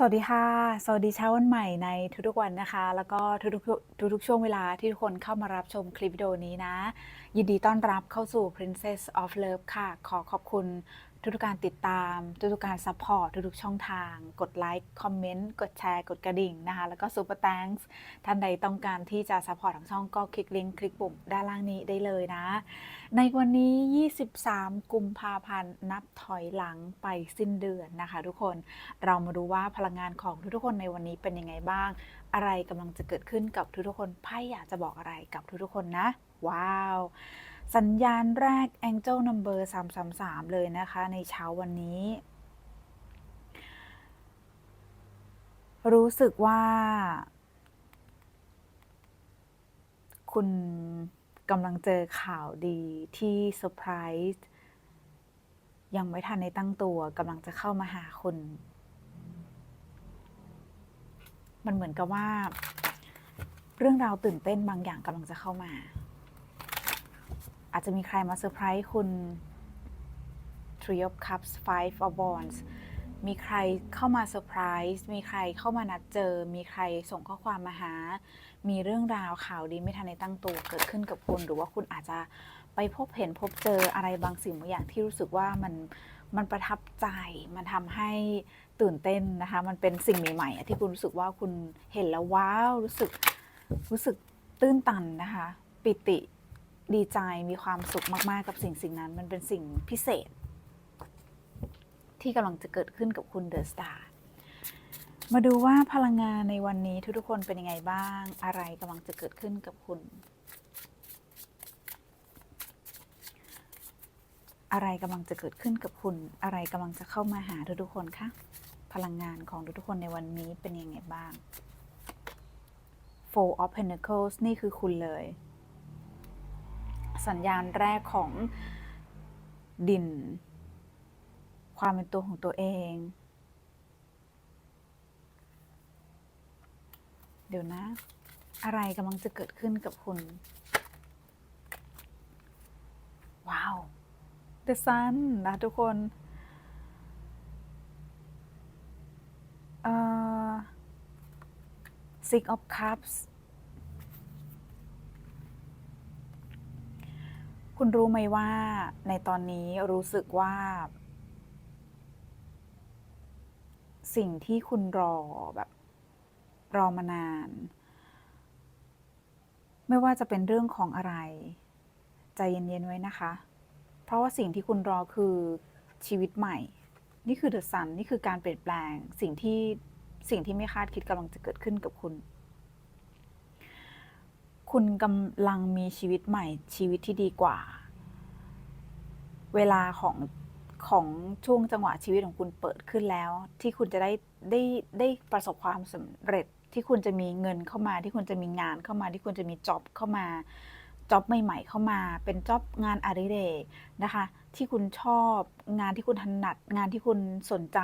สวัสดีค่ะ สวัสดีเช้าวันใหม่ในทุกๆวันนะคะ แล้วก็ทุกๆทุกๆช่วงเวลาที่ทุกคนเข้ามารับชมคลิปวิดีโอนี้นะ ยินดีต้อนรับเข้าสู่ Princess of Love ค่ะ ขอขอบคุณ ทุกๆการติดตาม ทุกๆการซัพพอร์ตทุกๆช่องทาง กดไลค์คอมเมนต์กดแชร์กดกระดิ่งนะคะ แล้วก็ Super Thanks ท่านใดต้องการที่จะซัพพอร์ตทางช่องก็คลิกลิงก์คลิกปุ่มด้านล่างนี้ได้เลยนะ ในวันนี้ 23 กุมภาพันธ์นับถอยหลังไปสิ้นเดือนนะคะ ทุกคนเรามาดูว่าพลังงานของทุกๆคนในวันนี้เป็นยังไงบ้าง อะไรกำลังจะเกิดขึ้นกับทุกๆคนไพ่อยากจะบอกอะไรกับทุกๆคนนะ ว้าว สัญญาณแรก Angel Number 333 เลยนะคะ ในเช้าวันนี้ รู้สึกว่า คุณกำลังเจอข่าวดีที่เซอร์ไพรส์ยังไม่ทันในตั้งตัวกำลังจะเข้ามาหาคุณ มันเหมือนกับว่า เรื่องราวตื่นเต้นบางอย่างกำลังจะเข้ามา อาจจะมีใครมาเซอร์ไพรส์คุณ Three of Cups Five of Wands มีใครเข้ามาเซอร์ไพรส์มีใครเข้ามานัดเจอ มีใครส่งข้อความมาหา มีเรื่องราวข่าวดีไม่ทันในตั้งตัวเกิดขึ้นกับคุณ หรือว่าคุณอาจจะไปพบเห็นพบเจออะไรบางสิ่งบางอย่างที่รู้สึกว่ามันมันประทับใจ มันทำให้ตื่นเต้นนะคะ มันเป็นสิ่งใหม่ๆที่คุณรู้สึกว่าคุณเห็นแล้วว้าว รู้สึกรู้สึกตื้นตันนะคะ ปิติ ดีใจมีความสุขมาก ๆ กับสิ่งสิ่งนั้น มันเป็นสิ่งพิเศษ ที่กำลังจะเกิดขึ้นกับคุณเดอะสตาร์มาดูว่าพลังงานในวันนี้ทุกๆคนเป็นยังไงบ้าง อะไรกำลังจะเกิดขึ้นกับคุณ อะไรกำลังจะเกิดขึ้นกับคุณ อะไรกำลังจะเข้ามาหาทุกๆคนคะพลังงานของทุกๆคนในวันนี้เป็นยังไงบ้าง Four of Pentacles นี่คือคุณเลย สัญญาณแรกของดิน ความเป็นตัวของตัวเอง เดี๋ยวนะ อะไรกำลังจะเกิดขึ้นกับคุณ ว้าว The Sun นะทุกคนเอ่อ Six of Cups คุณรู้ไหมว่าในตอนนี้รู้สึกว่า สิ่งที่คุณรอแบบ รอมานาน ไม่ว่าจะเป็นเรื่องของอะไร ใจเย็นๆไว้นะคะ เพราะว่าสิ่งที่คุณรอคือชีวิตใหม่ นี่คือเดอะซันนี่คือการเปลี่ยนแปลงสิ่งที่สิ่งที่ไม่คาดคิดกำลังจะเกิดขึ้นกับคุณ คุณกำลังมีชีวิตใหม่ชีวิตที่ดีกว่า เวลาของของช่วงจังหวะชีวิตของคุณเปิดขึ้นแล้ว ที่คุณจะได้ได้ได้ประสบความสำเร็จที่คุณจะมีเงินเข้ามา ที่คุณจะมีงานเข้ามา ที่คุณจะมีจ็อบเข้ามาจ็อบใหม่ๆเข้ามา เป็นจ็อบงานอดิเรกนะคะ ที่คุณชอบงานที่คุณถนัด งานที่คุณสนใจ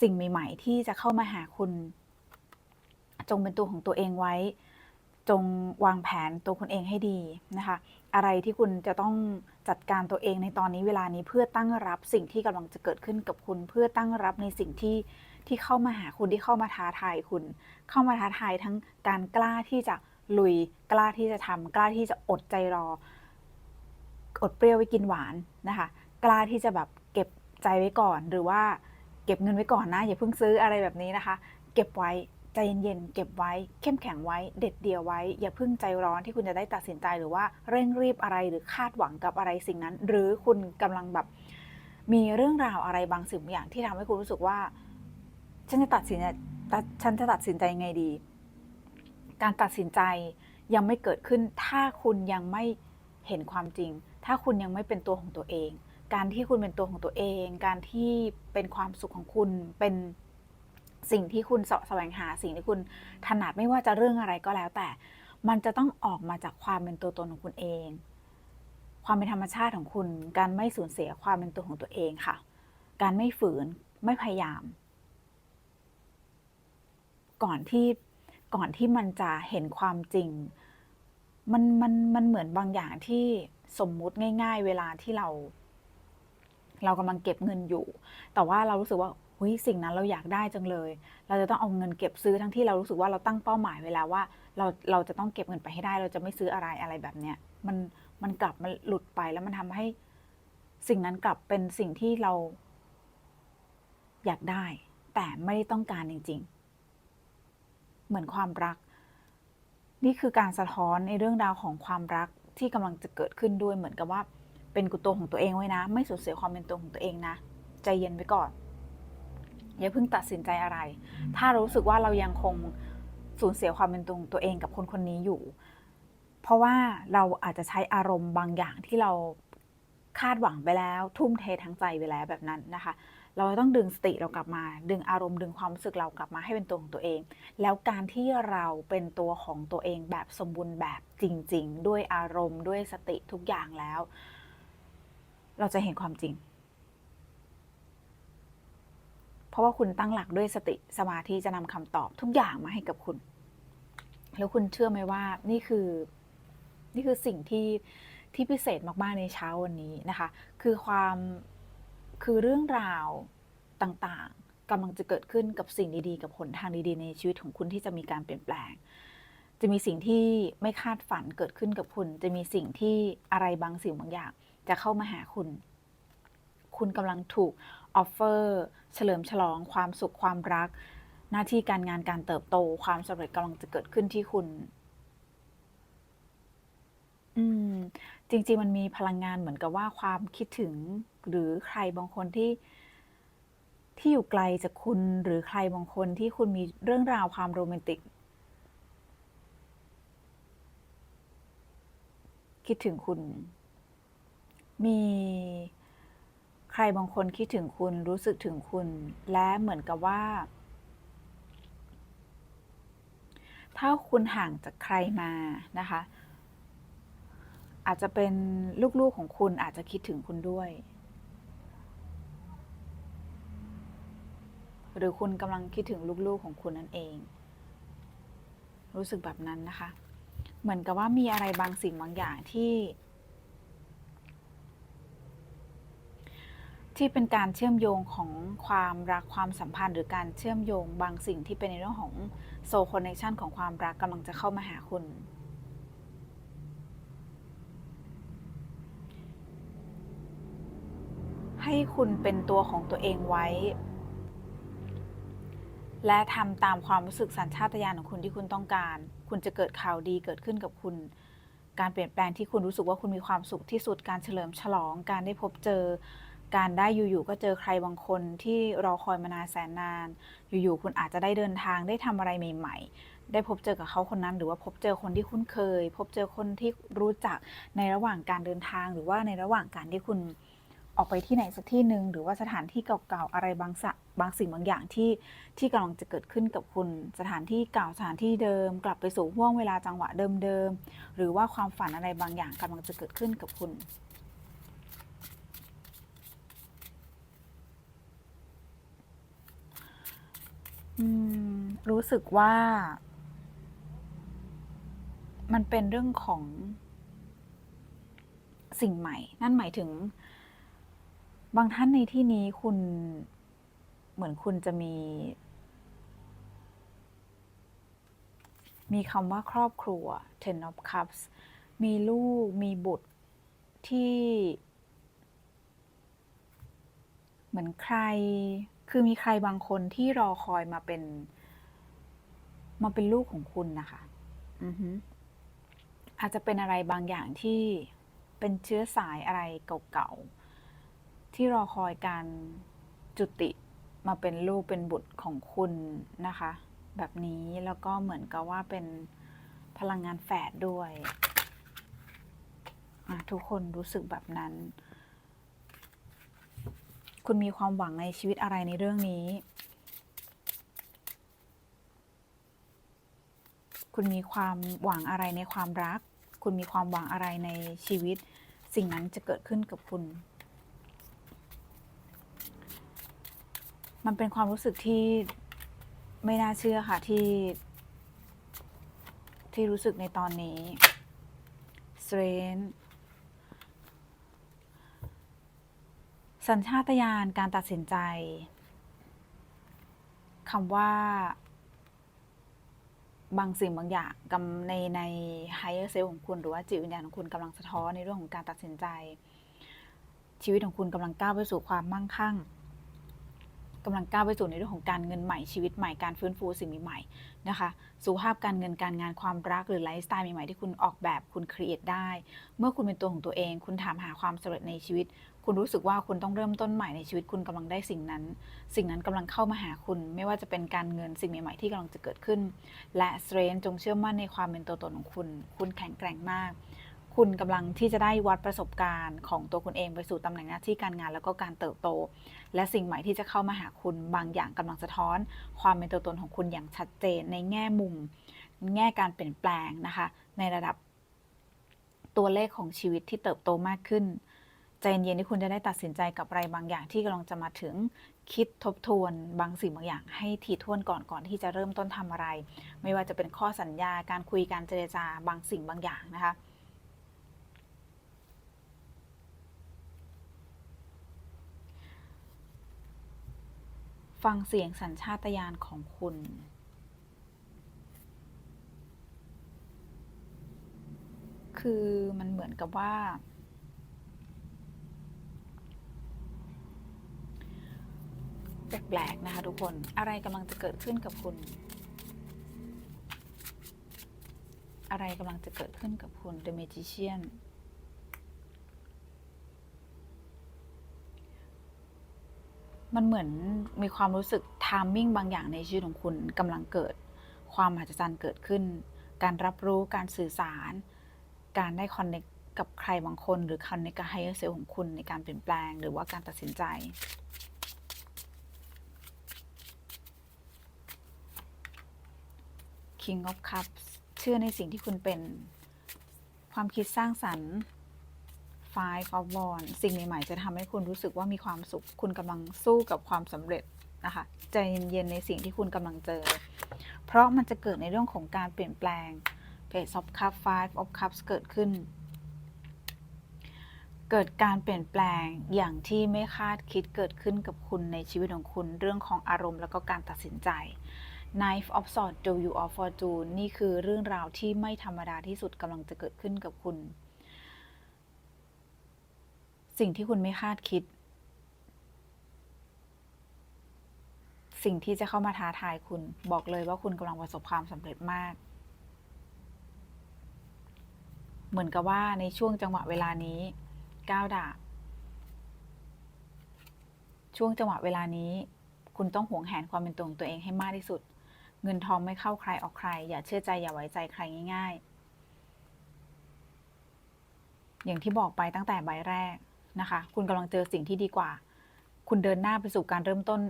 สิ่งใหม่ ๆ ที่จะเข้ามาหาคุณ จงเป็นตัวของตัวเองไว้ จงวางแผนตัวคุณเองให้ดีนะคะ อะไรที่คุณจะต้องจัดการตัวเองในตอนนี้เวลานี้เพื่อตั้งรับสิ่งที่กำลังจะเกิดขึ้นกับคุณ เพื่อตั้งรับในสิ่งที่ที่เข้ามาหาคุณที่เข้ามาท้าทายคุณ เข้ามาท้าทายทั้งการกล้าที่จะลุยกล้าที่จะทำกล้าที่จะอดใจรอ อดเปรี้ยวไว้กินหวานนะคะ กล้าที่จะแบบเก็บใจไว้ก่อน หรือว่าเก็บเงินไว้ก่อนนะอย่าเพิ่งซื้ออะไรแบบนี้นะคะ เก็บไว้ ใจเย็นๆ เก็บไว้ เข้มแข็งไว้ เด็ดเดี่ยวไว้ อย่าเพิ่งใจร้อนที่คุณจะได้ตัดสินใจหรือว่าเร่งรีบอะไรหรือคาดหวังกับอะไรสิ่งนั้น หรือคุณกำลังแบบมีเรื่องราวอะไรบางสิ่งบางอย่างที่ทำให้คุณรู้สึกว่า ฉันจะตัดสินใจฉันจะตัดสินใจยังไงดี การตัดสินใจยังไม่เกิดขึ้น ถ้าคุณยังไม่เห็นความจริง ถ้าคุณยังไม่เป็นตัวของตัวเอง การที่คุณเป็นตัวของตัวเอง การที่เป็นความสุขของคุณเป็น สิ่งที่คุณเสาะแสวงหาสิ่งที่คุณถนัดไม่ว่าจะเรื่องอะไรก็แล้ว แต่ มันจะต้องออกมาจากความเป็นตัวตนของคุณเอง ความเป็นธรรมชาติของคุณ การไม่สูญเสียความเป็นตัวของตัวเองค่ะ การไม่ฝืนไม่พยายาม ก่อนที่ก่อนที่มันจะเห็นความจริง มันมันมันเหมือนบางอย่างที่สมมุติง่าย ๆ เวลาที่เรา เรากำลังเก็บเงินอยู่ แต่ว่าเรารู้สึกว่า ยสิ่งนั้นเราอยากได้จังเลย เราจะต้องเอาเงินเก็บซื้อทั้งที่เรารู้สึกว่าเราตั้งเป้าหมายไว้แล้วว่า เราเราจะต้องเก็บเงินไปให้ได้ เราจะไม่ซื้ออะไรอะไรแบบเนี้ยมันมันกลับมาหลุดไปแล้วมันทำให้สิ่งนั้นกลับเป็นสิ่งที่เรา อยากได้ แต่ไม่ได้ต้องการจริง ๆ เหมือนความรัก นี่คือการสะท้อนในเรื่องราวของความรักที่กำลังจะเกิดขึ้นด้วยเหมือนกับว่า เป็นกุตัวของตัวเองไว้นะ ไม่สูญเสียความเป็นตัวของตัวเองนะใจเย็นไว้ก่อน อย่าเพิ่งตัดสินใจอะไร ถ้ารู้สึกว่าเรายังคงสูญเสียความเป็นตัวของตัวเองกับคนคนนี้อยู่ เพราะว่าเราอาจจะใช้อารมณ์บางอย่างที่เราคาดหวังไปแล้ว ทุ่มเททั้งใจไปแล้วแบบนั้นนะคะ เราต้องดึงสติเรากลับมา ดึงอารมณ์ดึงความรู้สึกเรากลับมาให้เป็นตัวของตัวเอง แล้วการที่เราเป็นตัวของตัวเองแบบสมบูรณ์แบบจริง ๆ ด้วยอารมณ์ด้วยสติทุกอย่างแล้ว เราจะเห็นความจริง เพราะว่าคุณตั้งหลักด้วยสติสมาธิจะนำคำตอบทุกอย่างมาให้กับคุณ แล้วคุณเชื่อไหมว่านี่คือ นี่คือสิ่งที่ที่พิเศษมากๆในเช้าวันนี้นะคะ คือความคือเรื่องราวต่างๆกำลังจะเกิดขึ้นกับสิ่งดีๆ กับผลทางดีๆ ในชีวิตของคุณที่จะมีการเปลี่ยนแปลง จะมีสิ่งที่ไม่คาดฝันเกิดขึ้นกับคุณ จะมีสิ่งที่อะไรบางสิ่งบางอย่าง จะเข้ามาหาคุณ คุณกำลังถูก ออฟเฟอร์เฉลิมฉลอง ความสุขความรัก หน้าที่การงานการเติบโต ความสำเร็จกำลังจะเกิดขึ้นที่คุณ อืม จริง ๆ มันมีพลังงานเหมือนกับว่าความคิดถึง หรือใครบางคนที่ ที่อยู่ไกลจากคุณหรือใครบางคนที่คุณมีเรื่องราวความโรแมนติก คิดถึงคุณ มี ใครบางคนคิดถึงคุณรู้สึกถึงคุณ และเหมือนกับว่า ถ้าคุณห่างจากใครมานะคะ อาจจะเป็นลูกๆของคุณอาจจะคิดถึงคุณด้วย หรือคุณกำลังคิดถึงลูกๆของคุณนั่นเอง รู้สึกแบบนั้นนะคะ เหมือนกับว่ามีอะไรบางสิ่งบางอย่างที่ ที่เป็นการเชื่อมโยงของความรักความสัมพันธ์ หรือการเชื่อมโยงบางสิ่งที่เป็นในเรื่องของโซคอนเนคชันของความรักกำลังจะเข้ามาหาคุณ ให้คุณเป็นตัวของตัวเองไว้ และทำตามความรู้สึกสัญชาตญาณของคุณที่คุณต้องการ คุณจะเกิดข่าวดีเกิดขึ้นกับคุณการเปลี่ยนแปลงที่คุณรู้สึกว่าคุณมีความสุขที่สุดการเฉลิมฉลองการได้พบเจอ การได้อยู่ๆก็เจอใครบางคนที่รอคอยมานานแสนนาน อยู่ๆคุณอาจจะได้เดินทางได้ทำอะไรใหม่ ๆ ได้พบเจอกับเขาคนนั้นหรือว่าพบเจอคนที่คุ้นเคย พบเจอคนที่รู้จักในระหว่างการเดินทางหรือว่าในระหว่างการที่คุณออกไปที่ไหนสักที่หนึ่งหรือว่าสถานที่เก่าๆอะไรบางสบางสิ่งบางอย่างที่ที่กำลังจะเกิดขึ้นกับคุณ สถานที่เก่าสถานที่เดิม กลับไปสู่ห่วงเวลาจังหวะเดิมๆหรือว่าความฝันอะไรบางอย่างกำลังจะเกิดขึ้นกับคุณ อืม รู้สึกว่า มันเป็นเรื่องของ สิ่งใหม่ นั่นหมายถึง บางท่านในที่นี้คุณ เหมือนคุณจะมี มีคำว่าครอบครัว Ten of Cups มีลูก มีบุตรที่ เหมือนใคร คือมีใครบางคนที่รอคอยมาเป็น มาเป็นลูกของคุณนะคะอือฮึอาจจะเป็นอะไรบางอย่างที่เป็นเชื้อสายอะไรเก่าๆ ที่รอคอยการจุติมาเป็นลูกเป็นบุตรของคุณนะคะ แบบนี้แล้วก็เหมือนกับว่าเป็นพลังงานแฝดด้วยอะทุกคนรู้สึกแบบนั้น คุณมีความหวังในชีวิตอะไรในเรื่องนี้ คุณมีความหวังอะไรในความรัก คุณมีความหวังอะไรในชีวิต สิ่งนั้นจะเกิดขึ้นกับคุณ มันเป็นความรู้สึกที่ไม่น่าเชื่อค่ะที่ ที่รู้สึกในตอนนี้ strength สัญชาตญาณการตัดสินใจคำว่า บางสิ่งบางอย่างกำในใน higher self ของคุณ หรือว่าจิตวิญญาณของคุณกำลังสะท้อนในเรื่องของการตัดสินใจ ชีวิตของคุณกำลังก้าวไปสู่ความมั่งคั่งกำลังก้าวไปสู่ในเรื่องของการเงินใหม่ชีวิตใหม่การฟื้นฟูสิ่งใหม่ๆนะคะสุขภาพการเงินการงานความรักหรือไลฟ์สไตล์ใหม่ๆที่คุณออกแบบคุณครีเอทได้ เมื่อคุณเป็นตัวของตัวเอง คุณถามหาความสำเร็จในชีวิต คุณรู้สึกว่าคุณต้องเริ่มต้นใหม่ในชีวิตคุณกำลังได้สิ่งนั้น สิ่งนั้นกำลังเข้ามาหาคุณ ไม่ว่าจะเป็นการเงินสิ่งใหม่ๆที่กำลังจะเกิดขึ้น และสเตรนจงเชื่อมั่นในความเป็นตัวตนของคุณ คุณแข็งแกร่งมาก คุณกำลังที่จะได้วัดประสบการณ์ของตัวคุณเองไปสู่ตำแหน่งหน้าที่การงานแล้วก็การเติบโต และสิ่งใหม่ที่จะเข้ามาหาคุณบางอย่างกำลังสะท้อน ความเป็นตัวตนของคุณอย่างชัดเจนในแง่มุม แง่การเปลี่ยนแปลงนะคะ ในระดับตัวเลขของชีวิตที่เติบโตมากขึ้น ใจเย็นที่คุณจะได้ตัดสินใจกับอะไรบางอย่างที่กำลังจะมาถึงคิดทบทวนบางสิ่งบางอย่าง ให้ถี่ถ้วนก่อนก่อนที่จะเริ่มต้นทำอะไร ไม่ว่าจะเป็นข้อสัญญาการคุยการเจรจาบางสิ่งบางอย่างนะคะฟังเสียงสัญชาตญาณของคุณ คือมันเหมือนกับว่า แปลกๆนะคะทุกคนอะไรกำลังจะเกิดขึ้นกับคุณ อะไรกำลังจะเกิดขึ้นกับคุณ The Magician มันเหมือนมีความรู้สึกทามมิ่งบางอย่างในชีวิตของคุณกำลังเกิด ความมหัศจรรย์เกิดขึ้น การรับรู้การสื่อสาร การได้คอนเน c t กับใครบางคน หรือคอนเน c t กับไฮเออร์เซลของคุณในการเปลี่ยนแปลง หรือว่าการตัดสินใจ King of Cups เชื่อในสิ่งที่คุณเป็น ความคิดสร้างสรรค์ Five of Wands สิ่งใหม่ ๆ จะทำให้คุณรู้สึกว่ามีความสุข คุณกำลังสู้กับความสำเร็จนะคะ ใจเย็นๆในสิ่งที่คุณกำลังเจอ เพราะมันจะเกิดในเรื่องของการเปลี่ยนแปลง Page of Cups Five of Cups เกิดขึ้น เกิดการเปลี่ยนแปลงอย่างที่ไม่คาดคิดเกิดขึ้นกับคุณในชีวิตของคุณเรื่องของอารมณ์แล้วก็การตัดสินใจ Knife of Swords The Wheel of Fortune นี่คือเรื่องราวที่ไม่ธรรมดาที่สุดกำลังจะเกิดขึ้นกับคุณ สิ่งที่คุณไม่คาดคิด สิ่งที่จะเข้ามาท้าทายคุณ บอกเลยว่าคุณกำลังประสบความสำเร็จมาก เหมือนกับว่าในช่วงจังหวะเวลานี้ก้าวดาบช่วงจังหวะเวลานี้ คุณต้องหวงแหนความเป็นตัวของตัวเองให้มากที่สุด เงินทองไม่เข้าใครออกใคร อย่าเชื่อใจอย่าไว้ใจใครง่าย ๆ อย่างที่บอกไปตั้งแต่ใบแรกนะคะ คุณกำลังเจอสิ่งที่ดีกว่า คุณเดินหน้าไปสู่การเริ่มต้น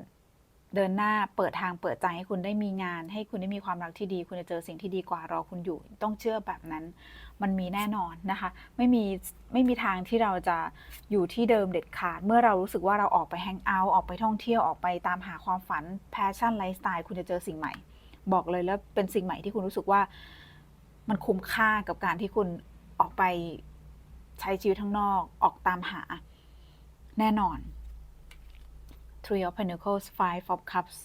เดินหน้าเปิดทางเปิดใจให้คุณได้มีงาน ให้คุณได้มีความรักที่ดี คุณจะเจอสิ่งที่ดีกว่ารอคุณอยู่ ต้องเชื่อแบบนั้น มันมีแน่นอนนะคะ ไม่มีไม่มีทางที่เราจะอยู่ที่เดิมเด็ดขาด เมื่อเรารู้สึกว่าเราออกไปแฮงเอาท์ออกไปท่องเที่ยวออกไปตามหาความฝันแพชชั่นไลฟ์สไตล์คุณจะเจอสิ่งใหม่ บอกเลยแล้วเป็นสิ่งใหม่ที่คุณรู้สึกว่า มันคุ้มค่ากับการที่คุณออกไปใช้ชีวิตข้างนอกออกตามหา แน่นอน Three of Pentacles Five of Cups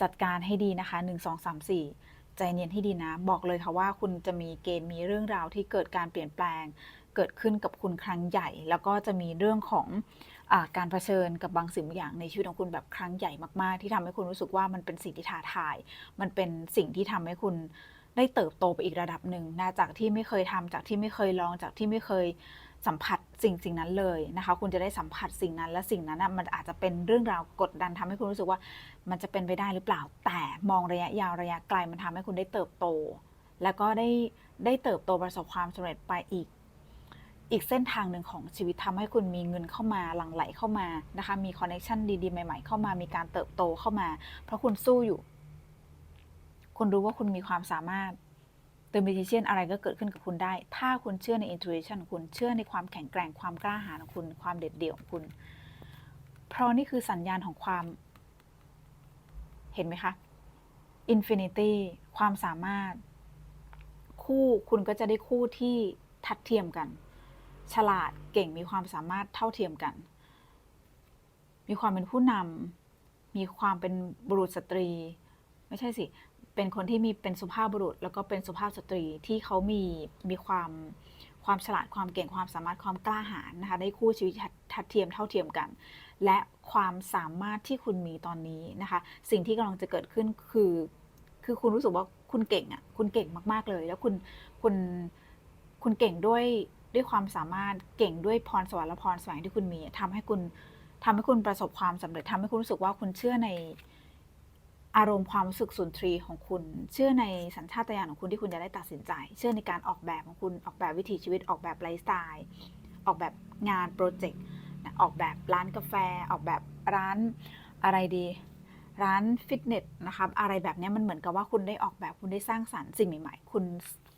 จัดการให้ดีนะคะ 1 2 3 4 ใจเย็นให้ดีนะ บอกเลยค่ะว่าคุณจะมีเกณฑ์มีเรื่องราวที่เกิดการเปลี่ยนแปลง เกิดขึ้นกับคุณครั้งใหญ่ แล้วก็จะมีเรื่องของ การเผชิญกับบางสิ่งบางอย่างในชีวิตของคุณแบบครั้งใหญ่มาก ๆ ที่ทำให้คุณรู้สึกว่ามันเป็นสิ่งที่ท้าทาย มันเป็นสิ่งที่ทำให้คุณได้เติบโตไปอีกระดับหนึ่งนะจากที่ไม่เคยทำจากที่ไม่เคยลองจากที่ไม่เคยสัมผัสสิ่งสิ่งนั้นเลยนะคะ คุณจะได้สัมผัสสิ่งนั้นและสิ่งนั้นนะมันอาจจะเป็นเรื่องราวกดดันทำให้คุณรู้สึกว่ามันจะเป็นไปได้หรือเปล่า แต่มองระยะยาวระยะไกลมันทำให้คุณได้เติบโต แล้วก็ได้ได้เติบโตประสบความสำเร็จไปอีก อีกเส้นทางหนึ่งของชีวิตทำให้คุณมีเงินเข้ามาหลั่งไหลเข้ามานะคะ มีคอนเนคชันดีๆ ใหม่ๆ เข้ามามีการเติบโตเข้ามา เพราะคุณสู้อยู่ คุณรู้ว่าคุณมีความสามารถ The Magician อะไรก็เกิดขึ้นกับคุณได้ ถ้าคุณเชื่อใน intuition ของคุณเชื่อในความแข็งแกร่งความกล้าหาญของคุณ ความเด็ดเดี่ยวของคุณ เพราะนี่คือสัญญาณของความ เห็นไหมคะ Infinity ความสามารถ คู่คุณก็จะได้คู่ที่ทัดเทียมกัน ฉลาดเก่งมีความสามารถเท่าเทียมกัน มีความเป็นผู้นำมีความเป็นบุรุษสตรี ไม่ใช่สิ เป็นคนที่มีเป็นสุภาพบุรุษ แล้วก็เป็นสุภาพสตรีที่เขามีมีความความฉลาดความเก่งความสามารถความกล้าหาญนะคะได้คู่ชีวิตทัดทัดเทียมเท่าเทียมกัน และความสามารถที่คุณมีตอนนี้นะคะ สิ่งที่กำลังจะเกิดขึ้นคือ คือคุณรู้สึกว่าคุณเก่งอะคุณเก่งมาก ๆเลย แล้วคุณคุณคุณเก่งด้วย ด้วยความสามารถเก่งด้วยพรสวรรค์และพรแสวงที่คุณมีทำให้คุณทำให้คุณประสบความสำเร็จทำให้คุณรู้สึกว่าคุณเชื่อในอารมณ์ความรู้สึกสุนทรีของคุณ เชื่อในสัญชาตญาณของคุณที่คุณจะได้ตัดสินใจ เชื่อในการออกแบบของคุณออกแบบวิถีชีวิตออกแบบไลฟ์สไตล์ออกแบบงานโปรเจกต์ออกแบบร้านกาแฟ ออกแบบร้านอะไรดี ร้านฟิตเนสนะครับอะไรแบบนี้มันเหมือนกับว่าคุณได้ออกแบบคุณได้สร้างสรรค์สิ่งใหม่ๆ คุณ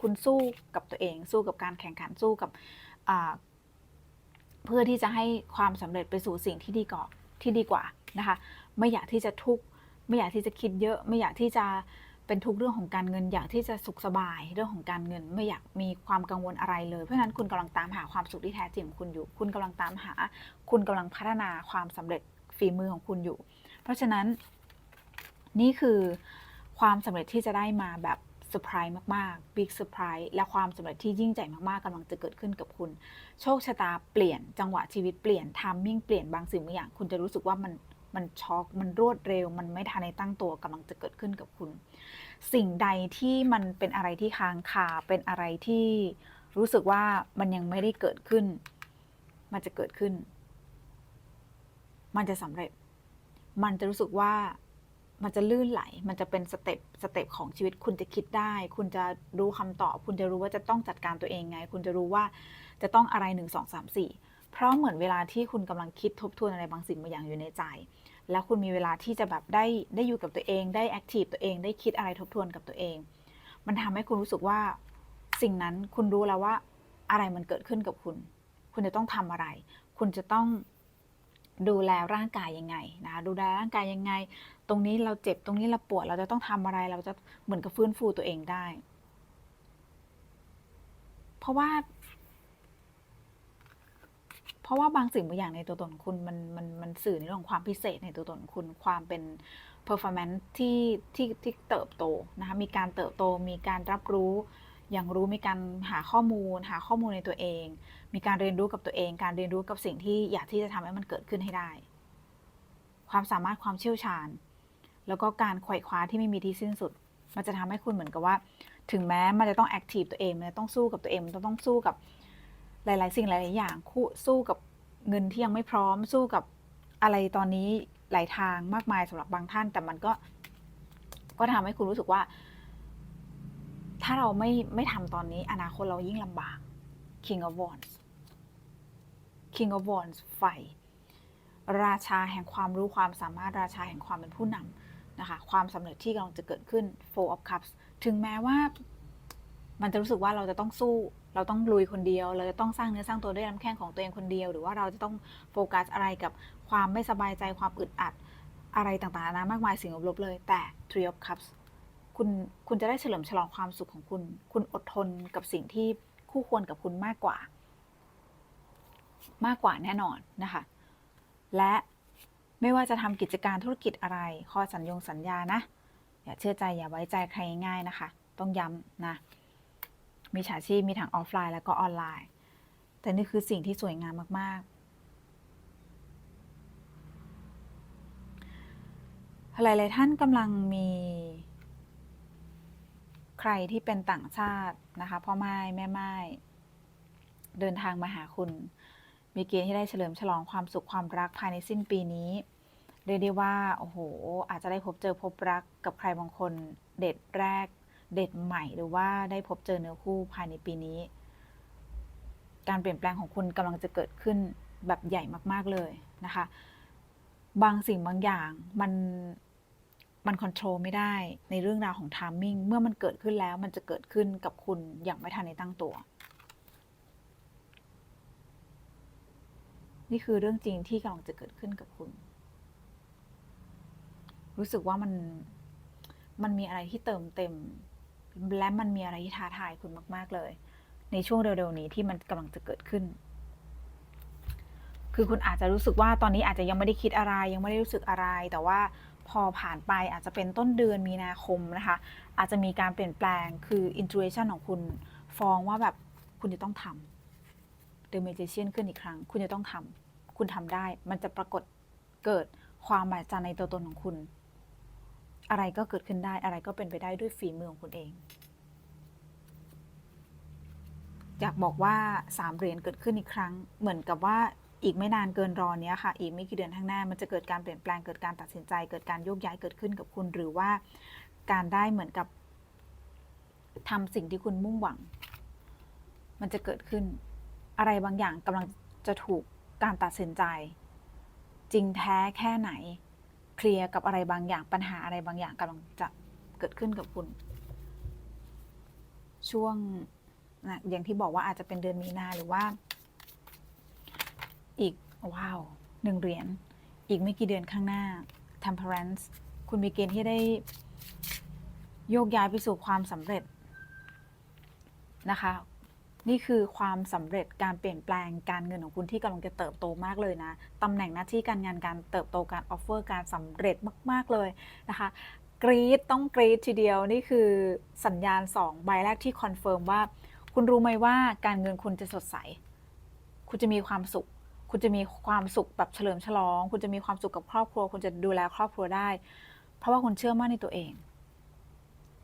คุณสู้กับตัวเอง สู้กับการแข่งขันสู้กับเพื่อที่จะให้ความสำเร็จไปสู่สิ่งที่ดีกว่าที่ดีกว่านะคะไม่อยากที่จะทุกข์ไม่อยากที่จะคิดเยอะ ไม่อยากที่จะเป็นทุกข์เรื่องของการเงิน อยากที่จะสุขสบายเรื่องของการเงิน ไม่อยากมีความกังวลอะไรเลย เพราะฉะนั้นคุณกำลังตามหาความสุขที่แท้จริงของคุณอยู่ คุณกำลังตามหา คุณกำลังพัฒนาความสำเร็จฝีมือของคุณอยู่ เพราะฉะนั้นนี่คือความสำเร็จที่จะได้มาแบบ เซอร์ไพรส์มากๆบิ๊กเซอร์ไพรส์และความสำเร็จที่ยิ่งใหญ่มากๆกำลังจะเกิดขึ้นกับคุณ โชคชะตาเปลี่ยนจังหวะชีวิตเปลี่ยนทามมิ่งเปลี่ยนบางสิ่งบางอย่าง คุณจะรู้สึกว่ามันมันช็อกมันรวดเร็ว มันไม่ทันในตั้งตัวกำลังจะเกิดขึ้นกับคุณ สิ่งใดที่มันเป็นอะไรที่ค้างคาเป็นอะไรที่รู้สึกว่ามันยังไม่ได้เกิดขึ้น มันจะเกิดขึ้น มันจะสำเร็จ มันจะรู้สึกว่า มันจะลื่นไหล มันจะเป็นสเต็ปสเต็ปของชีวิตคุณจะคิดได้ คุณจะรู้คำตอบ คุณจะรู้ว่าจะต้องจัดการตัวเองไง คุณจะรู้ว่าจะต้องอะไรหนึ่งสองสามสี่เพราะเหมือนเวลาที่คุณกำลังคิดทบทวนอะไรบางสิ่งบางอย่างอยู่ในใจ แล้วคุณมีเวลาที่จะแบบได้ได้อยู่กับตัวเอง ได้แอคทีฟตัวเอง ได้คิดอะไรทบทวนกับตัวเอง มันทำให้คุณรู้สึกว่าสิ่งนั้นคุณรู้แล้วว่าอะไรมันเกิดขึ้นกับคุณ คุณจะต้องทำอะไร คุณจะต้องดูแลร่างกายยังไงนะ ดูแลร่างกายยังไง ตรงนี้เราเจ็บตรงนี้เราปวดเราจะต้องทำอะไรเราจะเหมือนกับฟื้นฟูตัวเองได้ เพราะว่า เพราะว่าบางสิ่งบางอย่างในตัวตนคุณมันมันมันสื่อในเรื่องของความพิเศษในตัวตนคุณความเป็น performance ที่ที่ที่เติบโตนะคะมีการเติบโตมีการรับรู้อย่างรู้มีการหาข้อมูล หาข้อมูลในตัวเอง มีการเรียนรู้กับตัวเอง การเรียนรู้กับสิ่งที่อยากที่จะทำให้มันเกิดขึ้นให้ได้ ความสามารถความเชี่ยวชาญ แล้วก็การไขว่คว้าที่ไม่มีที่สิ้นสุด มันจะทำให้คุณเหมือนกับว่า ถึงแม้มันจะต้องแอคทีฟตัวเอง มันจะต้องสู้กับตัวเองมันจะต้องสู้กับหลาย ๆ สิ่งหลาย ๆ อย่างคู่สู้กับเงินที่ยังไม่พร้อมสู้กับอะไรตอนนี้หลายทางมากมายสำหรับบางท่าน แต่มันก็ ก็ทำให้คุณรู้สึกว่า ถ้าเราไม่ไม่ทำตอนนี้ อนาคตเรายิ่งลำบาก King of Wands King of Wands ไฟราชาแห่งความรู้ความสามารถราชาแห่งความเป็นผู้นำ นะคะความสำเร็จที่กำลังจะเกิดขึ้น Four of Cups ถึงแม้ว่า มันจะรู้สึกว่าเราจะต้องสู้ เราต้องลุยคนเดียว เราจะต้องสร้างเนื้อสร้างตัวด้วยลำแข้งของตัวเองคนเดียว หรือว่าเราจะต้องโฟกัสอะไรกับความไม่สบายใจความอึดอัดอะไรต่างๆนานามากมายสิ่งลบๆเลย แต่ Three of Cups คุณคุณจะได้เฉลิมฉลองความสุขของคุณ คุณอดทนกับสิ่งที่คู่ควรกับคุณมากกว่า มากกว่าแน่นอนนะคะ และ ไม่ว่าจะทำกิจการธุรกิจอะไร ข้อสัญญงสัญญานะ อย่าเชื่อใจอย่าไว้ใจใครง่ายนะคะ ต้องย้ำนะ มีฉาชีพมีทั้งออฟไลน์แล้วก็ออนไลน์ แต่นี่คือสิ่งที่สวยงามมากๆ หลาย ๆ ท่านกำลังมี ใครที่เป็นต่างชาตินะคะพ่อไม้แม่ไม้เดินทางมาหาคุณ มีเกณฑ์ที่ได้เฉลิมฉลองความสุขความรักภายในสิ้นปีนี้เรียกได้ว่าโอ้โห อาจจะได้พบเจอพบรักกับใครบางคน เดทแรก เดทใหม่หรือว่าได้พบเจอเนื้อคู่ภายในปีนี้ การเปลี่ยนแปลงของคุณกำลังจะเกิดขึ้นแบบใหญ่มาก ๆเลยนะคะ บางสิ่งบางอย่างมันมันคอนโทรลไม่ได้ในเรื่องราวของทามมิ่งเมื่อมันเกิดขึ้นแล้วมันจะเกิดขึ้นกับคุณอย่างไม่ทันในตั้งตัว นี่คือเรื่องจริงที่กำลังจะเกิดขึ้นกับคุณ รู้สึกว่ามันมันมีอะไรที่เติมเต็ม และมันมีอะไรที่ท้าทายคุณมาก ๆ เลย ในช่วงเร็วๆนี้ที่มันกำลังจะเกิดขึ้น คือคุณอาจจะรู้สึกว่าตอนนี้อาจจะยังไม่ได้คิดอะไร ยังไม่ได้รู้สึกอะไร แต่ว่าพอผ่านไปอาจจะเป็นต้นเดือนมีนาคมนะคะ อาจจะมีการเปลี่ยนแปลงคือ intuition ของคุณฟ้องว่าแบบคุณจะต้องทำ The Magician ขึ้นอีกครั้ง คุณจะต้องทำคุณทำได้ มันจะปรากฏเกิดความมหัศจรรย์ในตัวตนของคุณ อะไรก็เกิดขึ้นได้อะไรก็เป็นไปได้ด้วยฝีมือของคุณเอง อยากบอกว่าสามเหรียญเกิดขึ้นอีกครั้ง เหมือนกับว่าอีกไม่นานเกินรอเนี้ยค่ะ อีกไม่กี่เดือนข้างหน้า มันจะเกิดการเปลี่ยนแปลงเกิดการตัดสินใจ เกิดการโยกย้ายเกิดขึ้นกับคุณ หรือว่าการได้เหมือนกับทำสิ่งที่คุณมุ่งหวัง มันจะเกิดขึ้น อะไรบางอย่างกำลังจะถูกการตัดสินใจ จริงแท้แค่ไหน เคลียร์กับอะไรบางอย่างปัญหาอะไรบางอย่างกำลังจะเกิดขึ้นกับคุณ ช่วงนะอย่างที่บอกว่าอาจจะเป็นเดือนมีนาหรือว่า อีก ว้าวหนึ่งเหรียญอีกไม่กี่เดือนข้างหน้า temperance คุณมีเกณฑ์ที่ได้โยกย้ายไปสู่ความสำเร็จนะคะ นี่คือความสำเร็จการเปลี่ยนแปลงการเงินของคุณที่กำลังจะเติบโตมากเลยนะตำแหน่งหน้าที่การงานการเติบโตการออฟเฟอร์การสำเร็จมาก ๆเลยนะคะกรีดต้องกรีดทีเดียวนี่คือสัญญาณ 2 ใบแรกที่คอนเฟิร์มว่า คุณรู้ไหมว่าการเงินคุณจะสดใส คุณจะมีความสุข คุณจะมีความสุขแบบเฉลิมฉลอง คุณจะมีความสุขกับครอบครัว คุณจะดูแลครอบครัวได้ เพราะว่าคุณเชื่อมั่นในตัวเอง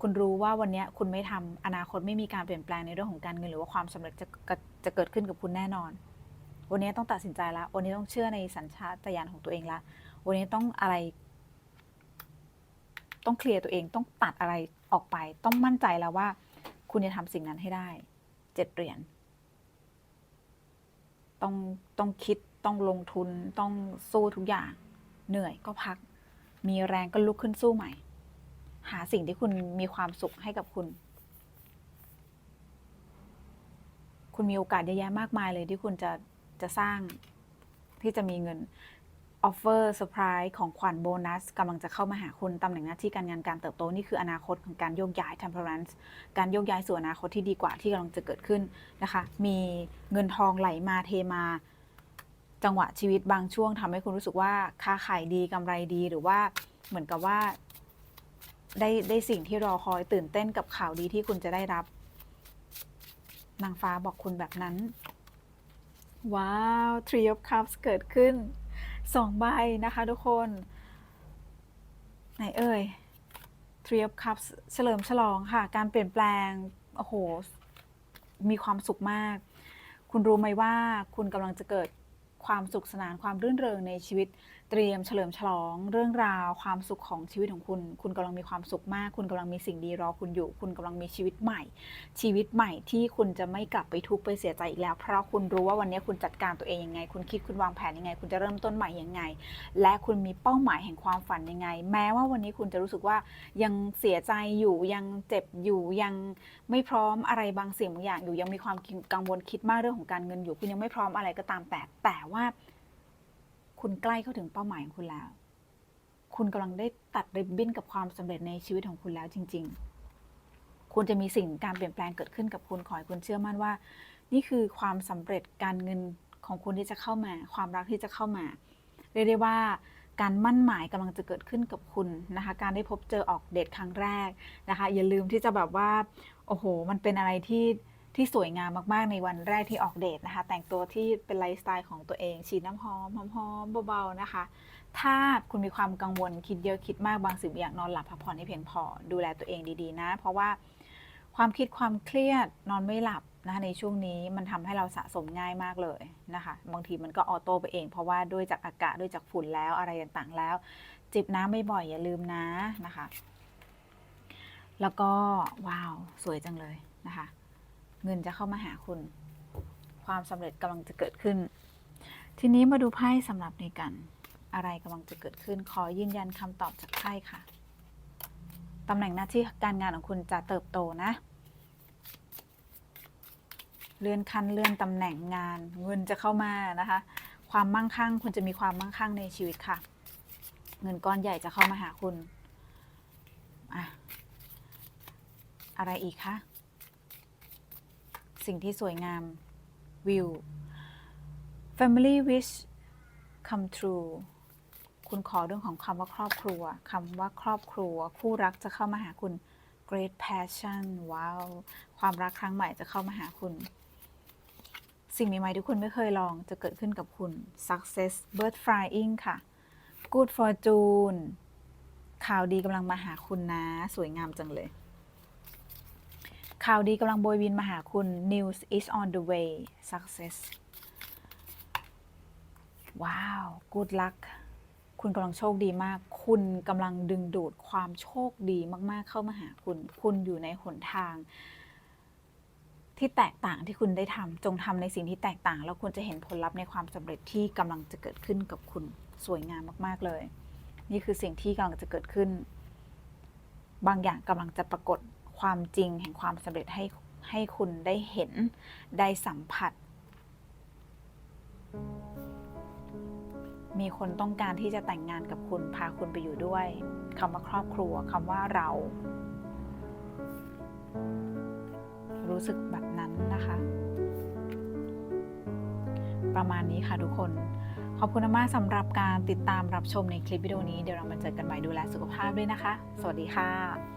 คุณรู้ว่าวันนี้คุณไม่ทำอนาคตไม่มีการเปลี่ยนแปลงในเรื่องของการเงินหรือว่าความสำเร็จจะจะเกิดขึ้นกับคุณแน่นอน วันนี้ต้องตัดสินใจแล้ววันนี้ต้องเชื่อในสัญชาตญาณของตัวเองละ วันนี้ต้องอะไร ต้องเคลียร์ตัวเอง ต้องตัดอะไรออกไป ต้องมั่นใจแล้วว่า คุณจะทำสิ่งนั้นให้ได้เจ็ดเหรียญ ต้องต้องคิด ต้องลงทุน ต้องสู้ทุกอย่าง เหนื่อยก็พัก มีแรงก็ลุกขึ้นสู้ใหม่ หาสิ่งที่คุณมีความสุขให้กับคุณ คุณมีโอกาสเยอะแยะมากมายเลยที่คุณจะจะสร้างที่จะมีเงินออฟเฟอร์เซอร์ไพรส์ของขวัญโบนัสกำลังจะเข้ามาหาคุณตำแหน่งหน้าที่การงานการเติบโต นี่คืออนาคตของการโยกย้าย temperance การโยกย้ายสู่อนาคตที่ดีกว่าที่กำลังจะเกิดขึ้นนะคะ มีเงินทองไหลมาเทมา จังหวะชีวิตบางช่วงทำให้คุณรู้สึกว่าค้าขายดีกำไรดีหรือว่าเหมือนกับว่า ได้ได้สิ่งที่รอคอยตื่นเต้นกับข่าวดีที่คุณจะได้รับ นางฟ้าบอกคุณแบบนั้น ว้าว Three of Cups เกิดขึ้นสองใบนะคะทุกคน ไหนเอ่ย Three of Cups เฉลิมฉลองค่ะ การเปลี่ยนแปลง โอ้โห มีความสุขมาก คุณรู้ไหมว่าคุณกำลังจะเกิดความสุขสนานความรื่นเริงในชีวิต เตรียมเฉลิมฉลองเรื่องราวความสุขของชีวิตของคุณ คุณกำลังมีความสุขมาก คุณกำลังมีสิ่งดีรอคุณอยู่ คุณกำลังมีชีวิตใหม่ ชีวิตใหม่ที่คุณจะไม่กลับไปทุกข์ไปเสียใจอีกแล้ว เพราะคุณรู้ว่าวันนี้คุณจัดการตัวเองยังไง คุณคิดคุณวางแผนยังไง คุณจะเริ่มต้นใหม่ยังไง และคุณมีเป้าหมายแห่งความฝันยังไง แม้ว่าวันนี้คุณจะรู้สึกว่ายังเสียใจอยู่ยังเจ็บอยู่ยังไม่พร้อมอะไรบางสิ่งบางอย่างอยู่ยังมีความกังวลคิดมากเรื่องของการเงินอยู่ คุณยังไม่พร้อมอะไรก็ตามแต่แต่ว่า คุณใกล้เข้าถึงเป้าหมายของคุณแล้ว คุณกำลังได้ตัดริบบิ้นกับความสำเร็จในชีวิตของคุณแล้วจริง ๆ คุณจะมีสิ่งการเปลี่ยนแปลงเกิดขึ้นกับคุณขอให้คุณเชื่อมั่นว่า นี่คือความสำเร็จการเงินของคุณที่จะเข้ามา ความรักที่จะเข้ามา เรียกได้ว่าการมั่นหมายกำลังจะเกิดขึ้นกับคุณนะคะ การได้พบเจอออกเดทครั้งแรกนะคะ อย่าลืมที่จะแบบว่า โอ้โห มันเป็นอะไรที่ ที่สวยงามมากๆ ในวันแรกที่ออกเดทนะคะ แต่งตัวที่เป็นไลฟ์สไตล์ของตัวเอง ฉีดน้ำหอมหอมๆเบาๆนะคะ ถ้าคุณมีความกังวลคิดเยอะคิดมากบางสิ่งบอย่างนอนหลับพักผ่อนให้เพียงพอดูแลตัวเองดีๆ นะ เพราะว่าความคิดความเครียดนอนไม่หลับนะคะในช่วงนี้มันทำให้เราสะสมง่ายมากเลยนะคะ บางทีมันก็ออโต้ไปเอง เพราะว่าด้วยจากอากาศด้วยจากฝุ่นแล้วอะไรต่างๆแล้ว จิบน้ำบ่อยๆอย่าลืมนะนะคะ แล้วก็ว้าว สวยจังเลยนะคะ เงินจะเข้ามาหาคุณ ความสำเร็จกำลังจะเกิดขึ้น ทีนี้มาดูไพ่สำหรับในกัน อะไรกำลังจะเกิดขึ้น ขอยืนยันคำตอบจากไพ่ค่ะตำแหน่งหน้าที่การงานของคุณจะเติบโตนะ เลื่อนขั้นเลื่อนตำแหน่งงาน เงินจะเข้ามานะคะ ความมั่งคั่งคุณจะมีความมั่งคั่งในชีวิตค่ะ เงินก้อนใหญ่จะเข้ามาหาคุณอะอะไรอีกคะ สิ่งที่สวยงามวิว Family wish come true คุณขอเรื่องของคำว่าครอบครัวคำว่าครอบครัว คู่รักจะเข้ามาหาคุณ great passion ว้าว ความรักครั้งใหม่จะเข้ามาหาคุณ สิ่งใหม่ๆที่คุณไม่เคยลองจะเกิดขึ้นกับคุณ success bird flying ค่ะ good fortune ข่าวดีกำลังมาหาคุณนะ สวยงามจังเลย ข่าวดีกำลังโบยบินมาหาคุณ news is on the way success ว้าว good luck คุณกำลังโชคดีมาก คุณกำลังดึงดูดความโชคดีมาก ๆ เข้ามาหาคุณ คุณอยู่ในหนทาง ที่แตกต่างที่คุณได้ทำจงทำในสิ่งที่แตกต่าง แล้วคุณจะเห็นผลลัพธ์ในความสำเร็จที่กำลังจะเกิดขึ้นกับคุณสวยงามมาก ๆ เลย นี่คือสิ่งที่กำลังจะเกิดขึ้น บางอย่างกำลังจะปรากฏ ความจริงแห่งความสำเร็จให้ให้คุณได้เห็นได้สัมผัส มีคนต้องการที่จะแต่งงานกับคุณพาคุณไปอยู่ด้วยคำว่าครอบครัวคำว่าเรา รู้สึกแบบนั้นนะคะ ประมาณนี้ค่ะทุกคนขอบคุณมากสำหรับการติดตามรับชมในคลิปวิดีโอนี้ เดี๋ยวเรามาเจอกันใหม่ดูแลสุขภาพด้วยนะคะ สวัสดีค่ะ